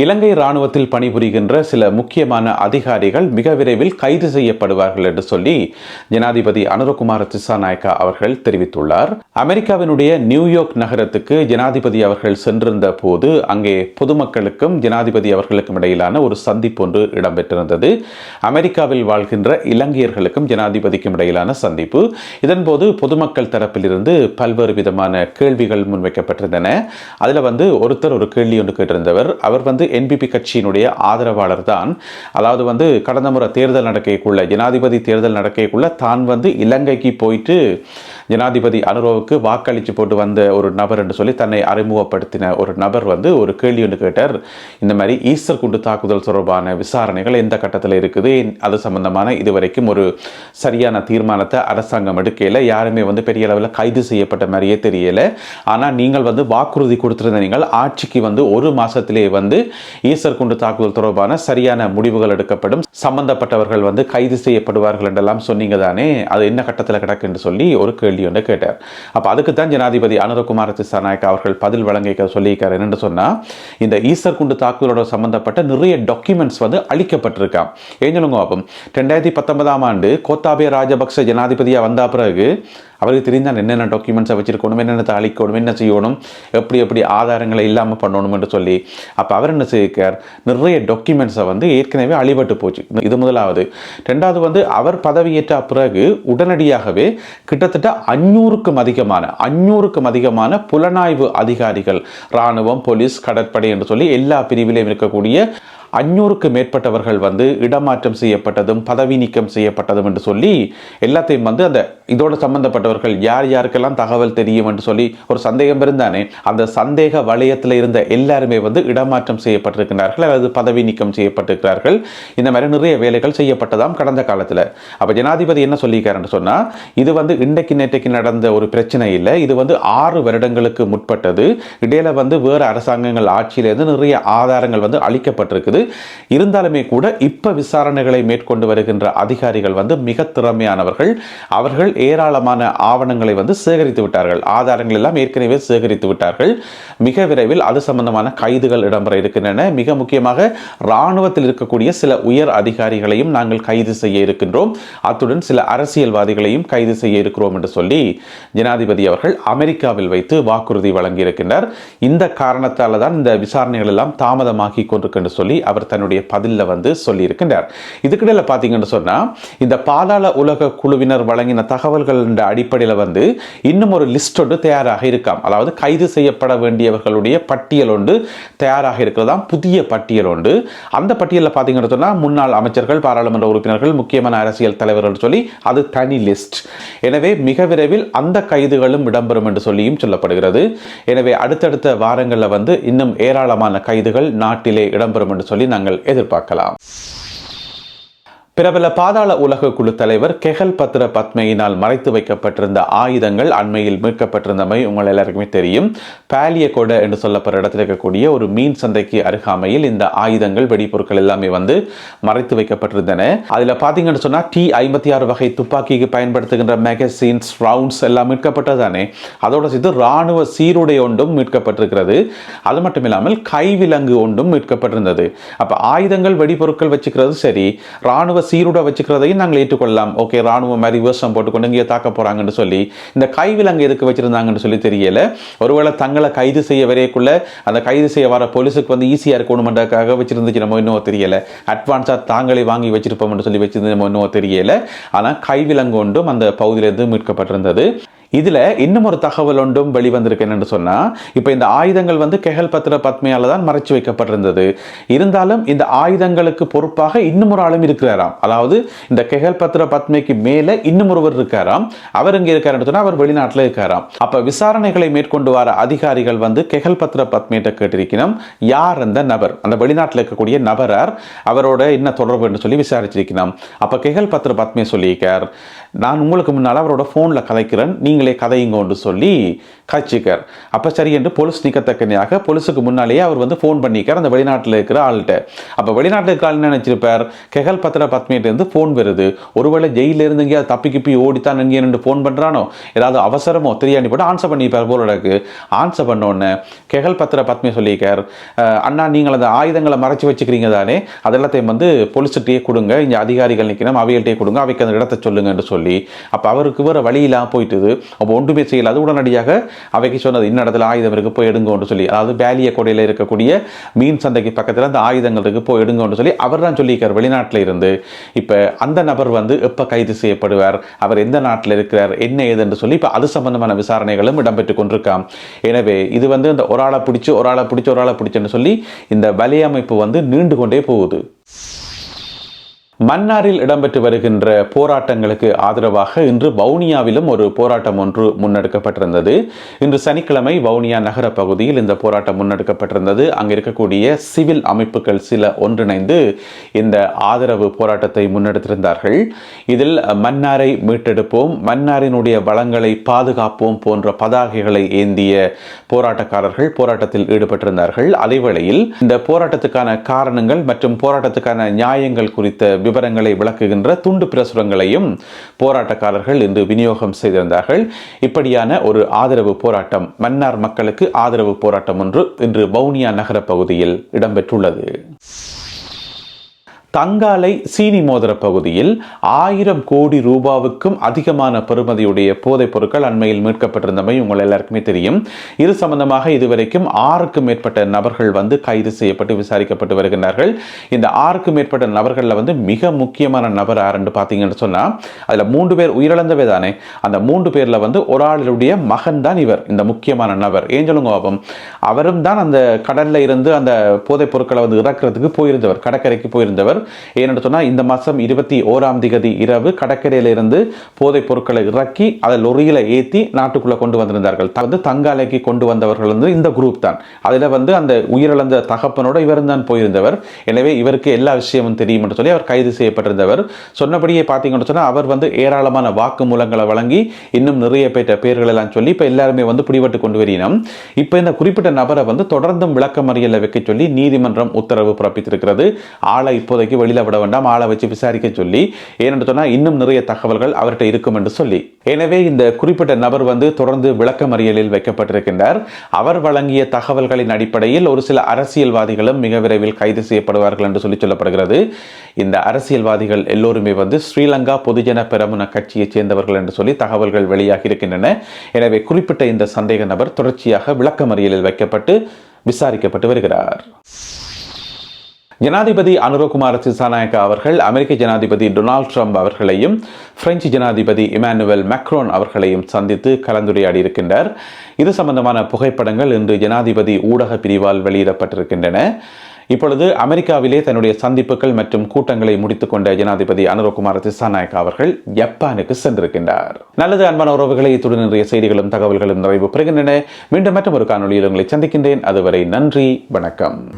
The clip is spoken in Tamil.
இலங்கை ராணுவத்தில் பணிபுரிகின்ற சில முக்கியமான அதிகாரிகள் மிக விரைவில் கைது செய்யப்படுவார்கள் என்று சொல்லி ஜனாதிபதி அனுரகுமார திசாநாயக்கா அவர்கள் தெரிவித்துள்ளார். அமெரிக்காவினுடைய நியூயார்க் நகரத்துக்கு ஜனாதிபதி அவர்கள் சென்றிருந்த போது அங்கே பொதுமக்களுக்கும் ஜனாதிபதி அவர்களுக்கும் இடையிலான ஒரு சந்திப்பு ஒன்று இடம்பெற்றிருந்தது. அமெரிக்காவில் வாழ்கின்ற இலங்கையர்களுக்கும் ஜனாதிபதிக்கும் இடையிலான சந்திப்பு. இதன்போது பொதுமக்கள் தரப்பிலிருந்து பல்வேறு விதமான கேள்விகள் முன்வைக்கப்பட்டிருந்தன. அதில் வந்து ஒருத்தர் ஒரு கேள்வி ஒன்று கேட்டிருந்தவர். அவர் வந்து என்பிபி கட்சியினுடைய ஆதரவாளர் தான் அதாவது வந்து கடந்த முறை தேர்தல் நடக்கக்குள்ள ஜனாதிபதி தேர்தல் நடக்கக்குள்ள தான் வந்து இலங்கைக்கு போயிட்டு ஜனாதிபதி அனுரோவுக்கு வாக்களித்து போட்டு வந்த ஒரு நபர் என்று சொல்லி தன்னை அறிமுகப்படுத்தின ஒரு நபர் வந்து ஒரு கேள்வி ஒன்று கேட்டார். இந்த மாதிரி ஈஸ்டர் குண்டு தாக்குதல் தொடர்பான விசாரணைகள் எந்த கட்டத்தில் இருக்குது? அது சம்பந்தமான இதுவரைக்கும் ஒரு சரியான தீர்மானத்தை அரசாங்கம் எடுக்கல. யாருமே வந்து பெரிய அளவில் கைது செய்யப்பட்ட மாதிரியே தெரியலை. ஆனால் நீங்கள் வந்து வாக்குறுதி கொடுத்துருந்த நீங்கள் ஆட்சிக்கு வந்து ஒரு மாதத்திலே வந்து ஈஸ்டர் குண்டு தாக்குதல் தொடர்பான சரியான முடிவுகள் எடுக்கப்படும். சம்பந்தப்பட்டவர்கள் வந்து கைது செய்யப்படுவார்கள் என்றெல்லாம் சொன்னீங்க தானே? அது என்ன கட்டத்தில் கிடக்கு என்று சொல்லி ஒரு கேள்வி ஒன்று கேட்டார். அப்போ அதுக்கு தான் ஜனாதிபதி அனுரகுமார திசாநாயக் அவர்கள் பதில் வழங்கிக்க சொல்லியிருக்கார். என்னென்னு சொன்னால் இந்த ஈஸ்டர் குண்டு தாக்குதலோட சம்பந்தப்பட்ட நிறைய டாக்குமெண்ட்ஸ் வந்து அளிக்கப்பட்டிருக்கான் ஏன் சொல்லுங்க அப்போ ரெண்டாயிரத்தி பத்தொன்பதாம் ஆண்டு கோத்தாபய ராஜபக்ச ஜனாதிபதியாக வந்த பிறகு அவருக்கு தெரிந்தால் என்னென்ன டாக்குமெண்ட்ஸை வச்சுருக்கணும் என்னென்ன அழிக்கணும் என்ன செய்யணும் எப்படி எப்படி ஆதாரங்களை இல்லாமல் பண்ணணும் என்று சொல்லி அப்போ அவர் என்ன செய்யிருக்கார் நிறைய டாக்குமெண்ட்ஸை வந்து ஏற்கனவே அழிபட்டு போச்சு. இது முதலாவது. ரெண்டாவது வந்து அவர் பதவியேற்ற பிறகு உடனடியாகவே கிட்டத்தட்ட அஞ்சூறுக்கும் அதிகமான அஞ்சூறுக்கும் அதிகமான புலனாய்வு அதிகாரிகள் இராணுவம் போலீஸ் கடற்படை என்று சொல்லி எல்லா பிரிவிலையும் இருக்கக்கூடிய அஞ்சூறுக்கு மேற்பட்டவர்கள் வந்து இடமாற்றம் செய்யப்பட்டதும் பதவி நீக்கம் செய்யப்பட்டதும் என்று சொல்லி எல்லாத்தையும் வந்து அந்த இதோடு சம்பந்தப்பட்டவர்கள் யார் யாருக்கெல்லாம் தகவல் தெரியும் என்று சொல்லி ஒரு சந்தேகம் இருந்தானே அந்த சந்தேக வளையத்தில் இருந்த எல்லாருமே வந்து இடமாற்றம் செய்யப்பட்டிருக்கிறார்கள் அல்லது பதவி நீக்கம் செய்யப்பட்டிருக்கிறார்கள். இந்த மாதிரி நிறைய வேலைகள் செய்யப்பட்டதாம் கடந்த காலத்தில். அப்போ ஜனாதிபதி என்ன சொல்லியிருக்காருன்னு சொன்னால் இது வந்து இன்றைக்கு நேற்றைக்கு நடந்த ஒரு பிரச்சனை இல்லை இது வந்து ஆறு வருடங்களுக்கு முற்பட்டது. இடையில வந்து வேறு அரசாங்கங்கள் ஆட்சியிலேருந்து நிறைய ஆதாரங்கள் வந்து அளிக்கப்பட்டிருக்குது. இருந்தது இருந்தாலுமே கூட இப்ப விசாரணைகளை மேற்கொண்டு வருகின்ற அதிகாரிகள் வந்து மிக திறமையானவர்கள். அவர்கள் ஏராளமான ஆவணங்களை வந்து சேகரித்து விட்டார்கள். ஆதாரங்கள் எல்லாம் ஏற்கனவே சேகரித்து விட்டார்கள். மிக விரைவில் அது சம்பந்தமான கைதுகள் இடம்பெற இருக்கின்றன. மிக முக்கியமாக இராணுவத்தில் இருக்கக்கூடிய சில உயர் அதிகாரிகளையும் நாங்கள் கைது செய்ய இருக்கின்றோம். அத்துடன் சில அரசியல்வாதிகளையும் கைது செய்ய இருக்கிறோம் என்று சொல்லி ஜனாதிபதி அவர்கள் அமெரிக்காவில் வைத்து வாக்குறுதி வழங்கியிருக்கின்றார். இந்த காரணத்தால் தான் இந்த விசாரணைகள் எல்லாம் தாமதமாகி கொண்டிருக்கு சொல்லி அவர் தன்னுடைய பதிலில் வந்து சொல்லியிருக்கின்றார். இதுக்கிடையில் பார்த்தீங்கன்னு சொன்னால் இந்த பாதாள உலக குழுவினர் வழங்கின தகவல்கள் அடிப்படையில் வந்து இன்னும் ஒரு லிஸ்ட் ஒன்று தயாராக இருக்காம். அதாவது கைது செய்யப்பட வேண்டியவர்களுடைய பட்டியல் ஒன்று தயாராக இருக்கிறதாம். புதிய பட்டியல் ஒன்று. அந்த பட்டியலில் பார்த்தீங்கன்னு சொன்னால் முன்னாள் அமைச்சர்கள் பாராளுமன்ற உறுப்பினர்கள் முக்கியமான அரசியல் தலைவர்கள் சொல்லி அது தனி லிஸ்ட். எனவே மிக விரைவில் அந்த கைதுகளும் இடம்பெறும் என்று சொல்லியும் சொல்லப்படுகிறது. எனவே அடுத்தடுத்த வாரங்களில் வந்து இன்னும் ஏராளமான கைதுகள் நாட்டிலே இடம்பெறும் என்று சொல்லி நாங்கள் எதிர்பார்க்கலாம். பிரபல பாதாள உலக குழு தலைவர் கெஹல் பத்ர பத்மையினால் மறைத்து வைக்கப்பட்டிருந்த ஆயுதங்கள் அண்மையில் மீட்கப்பட்டிருந்தமை உங்கள் எல்லாருக்குமே தெரியும். பாலியகொட என்று சொல்லப்படுற இடத்தில் இருக்கக்கூடிய ஒரு மீன் சந்தைக்கு அருகாமையில் இந்த ஆயுதங்கள் வெடிப்பொருட்கள் எல்லாமே வந்து மறைத்து வைக்கப்பட்டிருந்தன. அதில் பார்த்தீங்கன்னு சொன்னால் டி ஐம்பத்தி ஆறு வகை துப்பாக்கிக்கு பயன்படுத்துகின்ற மேகசின்ஸ் ரவுண்ட்ஸ் எல்லாம் மீட்கப்பட்டதானே. அதோட சேர்த்து ராணுவ சீருடை ஒன்றும் மீட்கப்பட்டிருக்கிறது. அது மட்டும் இல்லாமல் கைவிலங்கு ஒன்றும் மீட்கப்பட்டிருந்தது. அப்போ ஆயுதங்கள் வெடிப்பொருட்கள் வச்சுக்கிறது சரி ராணுவ சீருட வச்சுக்கிறதையும் நாங்கள் ஏற்றுக்கொள்ளலாம். ஓகே ராணுவம் மாதிரி வேஷம் போட்டுக்கொண்டு இங்கே தாக்க போகிறாங்கன்னு சொல்லி இந்த கைவிலங்கு எதுக்கு வச்சுருந்தாங்கன்னு சொல்லி தெரியல. ஒருவேளை தங்களை கைது செய்ய வரையக்குள்ள அந்த கைது செய்ய வர போலீஸுக்கு வந்து ஈஸியாக இருக்கணுமென்றக்காக வச்சுருந்துச்சு நம்ம இன்னும் தெரியல. அட்வான்ஸாக தாங்களே வாங்கி வச்சிருப்போம்னு சொல்லி வச்சிருந்து நம்ம இன்னும் தெரியல. ஆனால் கைவிலங்கு ஒன்றும் அந்த பகுதியிலேருந்து மீட்கப்பட்டிருந்தது. இதில் இன்னும் ஒரு தகவல் ஒன்றும் வெளிவந்திருக்கு என்னென்னு சொன்னால் இப்போ இந்த ஆயுதங்கள் வந்து கெகல் பத்திர பத்மையால் தான் மறைச்சு வைக்கப்பட்டிருந்தது. இருந்தாலும் இந்த ஆயுதங்களுக்கு பொறுப்பாக இன்னும் ஒரு ஆளும் இருக்கிறாராம். அதாவது இந்த கெகல் பத்திர பத்மைக்கு மேலே இன்னும் ஒருவர் இருக்காராம். அவர் இங்கே இருக்காருன்னு சொன்னால் அவர் வெளிநாட்டில் இருக்காராம். அப்போ விசாரணைகளை மேற்கொண்டு வர அதிகாரிகள் வந்து கெகல் பத்திர பத்மையிட்ட கேட்டிருக்கணும் யார் அந்த நபர்? அந்த வெளிநாட்டில் இருக்கக்கூடிய நபரார் அவரோட என்ன தொடர்பு என்று சொல்லி விசாரிச்சிருக்கணும். அப்போ கெகல் பத்திர பத்மை சொல்லியிருக்கார். நான் உங்களுக்கு முன்னால் அவரோட ஃபோனில் கதைக்கிறேன். நீங்களே நீங்களே கதையுங்கன்னு சொல்லி காய்ச்சிக்கார் அப்போ சரி என்று போலீஸ் நிற்கத்தக்கனையாக போலீஸுக்கு முன்னாலேயே அவர் வந்து ஃபோன் பண்ணிக்கார். அந்த வெளிநாட்டில் இருக்கிற ஆள்கிட்ட. அப்போ வெளிநாட்டில் இருக்கிற ஆள் என்ன நினச்சிருப்பார்? கெகல் பத்திர பத்மியிட்டேருந்து ஃபோன் வருது. ஒருவேளை ஜெயிலில் இருந்து எங்கேயாவது தப்பி கிப்பி ஓடித்தான் நின்று ஃபோன் பண்ணுறானோ ஏதாவது அவசரமோ? தெரியாண்டி போட்டு ஆன்சர் பண்ணிப்பார் போல எனக்கு ஆன்சர் பண்ணோன்னே கெகல் பத்திர பத்மி சொல்லியிருக்கார் அண்ணா நீங்கள் அந்த ஆயுதங்களை மறைச்சி வச்சுக்கிறீங்க தானே? அதெல்லாத்தையும் வந்து போலீஸ்கிட்டயே கொடுங்க. இங்கே அதிகாரிகள் நிற்கணும் அவைகள்கிட்டயே கொடுங்க. அவைக்கு அந்த இடத்த சொல்லுங்கன்னு சொல்லி அப்போ அவருக்கு வேறு வழி இல்லாம போயிட்டுது. அப்போ ஒன்றுமே செய்யல. அது உடனடியாக அவைக்கு சொன்னது இன்ன இடத்துல ஆயுதம் இருக்குது போய் எடுங்கன்னு சொல்லி. அதாவது பேலிய கொடையில் இருக்கக்கூடிய மீன் சந்தைக்கு பக்கத்தில் அந்த ஆயுதங்கள் இருக்குது போய் எடுங்கன்னு சொல்லி அவர் தான் சொல்லியிருக்கார் வெளிநாட்டில் இருந்து. இப்போ அந்த நபர் வந்து எப்போ கைது செய்யப்படுவார்? அவர் எந்த நாட்டில் இருக்கிறார்? என்ன ஏதுன்னு சொல்லி இப்போ அது சம்பந்தமான விசாரணைகளும் இடம்பெற்று கொண்டிருக்காம். எனவே இது வந்து இந்த ஒரு ஆளை பிடிச்சி ஒரு ஆளை பிடிச்சி ஒரு ஆளை பிடிச்சுன்னு சொல்லி இந்த வலையமைப்பு வந்து நீண்டு கொண்டே போகுது. மன்னாரில் இடம்பெற்று வருகின்ற போராட்டங்களுக்கு ஆதரவாக இன்று வவுனியாவிலும் ஒரு போராட்டம் ஒன்று முன்னெடுக்கப்பட்டிருந்தது. இன்று சனிக்கிழமை வவுனியா நகர பகுதியில் இந்த போராட்டம் முன்னெடுக்கப்பட்டிருந்தது. அங்கு இருக்கக்கூடிய சிவில் அமைப்புகள் சில ஒன்றிணைந்து இந்த ஆதரவு போராட்டத்தை முன்னெடுத்திருந்தார்கள். இதில் மன்னாரை மீட்டெடுப்போம் மன்னாரினுடைய வளங்களை பாதுகாப்போம் போன்ற பதாகைகளை ஏந்திய போராட்டக்காரர்கள் போராட்டத்தில் ஈடுபட்டிருந்தார்கள். அதேவேளையில் இந்த போராட்டத்துக்கான காரணங்கள் மற்றும் போராட்டத்துக்கான நியாயங்கள் குறித்த விவரங்களை விளக்குகின்ற துண்டு பிரசுரங்களையும் போராட்டக்காரர்கள் இன்று விநியோகம் செய்திருந்தார்கள். இப்படியான ஒரு ஆதரவு போராட்டம் மன்னார் மக்களுக்கு ஆதரவு போராட்டம் ஒன்று இன்று வவுனியா நகர பகுதியில் இடம்பெற்றுள்ளது. தங்காலை சீனி மோதிர பகுதியில் ஆயிரம் கோடி ரூபாவுக்கும் அதிகமான பெறுமதியுடைய போதைப் பொருட்கள் அண்மையில் மீட்கப்பட்டிருந்தமை உங்கள் எல்லாருக்குமே தெரியும். இது சம்பந்தமாக இதுவரைக்கும் ஆறுக்கும் மேற்பட்ட நபர்கள் வந்து கைது செய்யப்பட்டு விசாரிக்கப்பட்டு வருகின்றார்கள். இந்த ஆறுக்கும் மேற்பட்ட நபர்களில் வந்து மிக முக்கியமான நபர் யாருன்னு பார்த்தீங்கன்னு சொன்னால் அதில் மூன்று பேர் உயிரிழந்தவே தானே. அந்த மூன்று பேரில் வந்து ஒரு ஆளுடைய மகன் தான் இவர் இந்த முக்கியமான நபர். ஏஞ்சலுங்க பாபம் அவரும் தான் அந்த கடலில் இருந்து அந்த போதைப் பொருட்களை வந்து இறக்குறதுக்கு போயிருந்தவர் கடற்கரைக்கு போயிருந்தவர். ஏன்னு சொன்னால் இந்த மாதம் இருபத்தி ஓராம் திகதி இரவு கடற்கரையிலிருந்து போதைப் பொருட்களை இறக்கி அதை லொரியில் ஏற்றி நாட்டுக்குள்ள கொண்டு வந்திருந்தார்கள். வந்து தங்காலைக்கு கொண்டு வந்தவர்கள் வந்து இந்த குரூப் தான். அதில் வந்து அந்த உயிரிழந்த தகப்பனோட இவர் தான் போயிருந்தவர். எனவே இவருக்கு எல்லா விஷயமும் தெரியும் என்று சொல்லி அவர் கைது செய்யப்பட்டிருந்தவர். சொன்னபடியே பார்த்தீங்கன்னு சொன்னால் அவர் வந்து ஏராளமான வாக்குமூலங்களை வழங்கி இன்னும் நிறைய பேற்ற பேர்கள் எல்லாம் சொல்லி இப்போ எல்லாருமே வந்து பிடிபட்டு கொண்டு வரினோம் இப்போ இந்த குறிப்பிட்ட நபரை வந்து தொடர்ந்தும் விளக்கமறியலில் வைக்க சொல்லி நீதிமன்றம் உத்தரவு பிறப்பித்திருக்கிறது. ஆளை இப்போதைக்கு வெளியில் விட வேண்டாம் ஆளை வச்சு விசாரிக்க சொல்லி. ஏனென்று சொன்னால் இன்னும் நிறைய தகவல்கள் அவர்கிட்ட இருக்கும் என்று சொல்லி. எனவே இந்த குறிப்பிட்ட நபர் வந்து தொடர்ந்து விளக்கமறியலில் வைக்கப்பட்டிருக்கின்றார். அவர் வழங்கிய தகவல்களின் அடிப்படையில் ஒரு சில அரசியல்வாதிகளும் மிக விரைவில் கைது செய்யப்படுவார்கள் என்று சொல்லி சொல்லப்படுகிறது. இந்த அரசியல்வாதிகள் எல்லோருமே வந்து ஸ்ரீலங்கா பொதுஜன பெரமுன கட்சியைச் சேர்ந்தவர்கள் என்று சொல்லி தகவல்கள் வெளியாகி இருக்கின்றன. எனவே குறிப்பிட்ட இந்த சந்தேக நபர் தொடர்ச்சியாக விளக்கமறியலில் வைக்கப்பட்டு விசாரிக்கப்பட்டு வருகிறார். ஜனாதிபதி அனுரகுமார் சிசாநாயக்கா அவர்கள் அமெரிக்க ஜனாதிபதி டொனால்ட் ட்ரம்ப் அவர்களையும் பிரெஞ்சு ஜனாதிபதி இமானுவல் மேக்ரோன் அவர்களையும் சந்தித்து கலந்துரையாடி இருக்கின்றார் இது சம்பந்தமான புகைப்படங்கள் இன்று ஜனாதிபதி ஊடக பிரிவால் வெளியிடப்பட்டிருக்கின்றன. இப்பொழுது அமெரிக்காவிலே தன்னுடைய சந்திப்புகள் மற்றும் கூட்டங்களை முடித்துக்கொண்ட ஜனாதிபதி அனுரகுமார் திசாநாயக்கா அவர்கள் ஜப்பானுக்கு சென்றிருக்கின்றார். நல்லது அன்பான உறவுகளை இத்துடன் நிறைய செய்திகளும் தகவல்களும் நிறைவு பெறுகின்றன. மீண்டும் மற்றும் ஒரு காணொலியில் உங்களை சந்திக்கின்றேன். அதுவரை நன்றி வணக்கம்.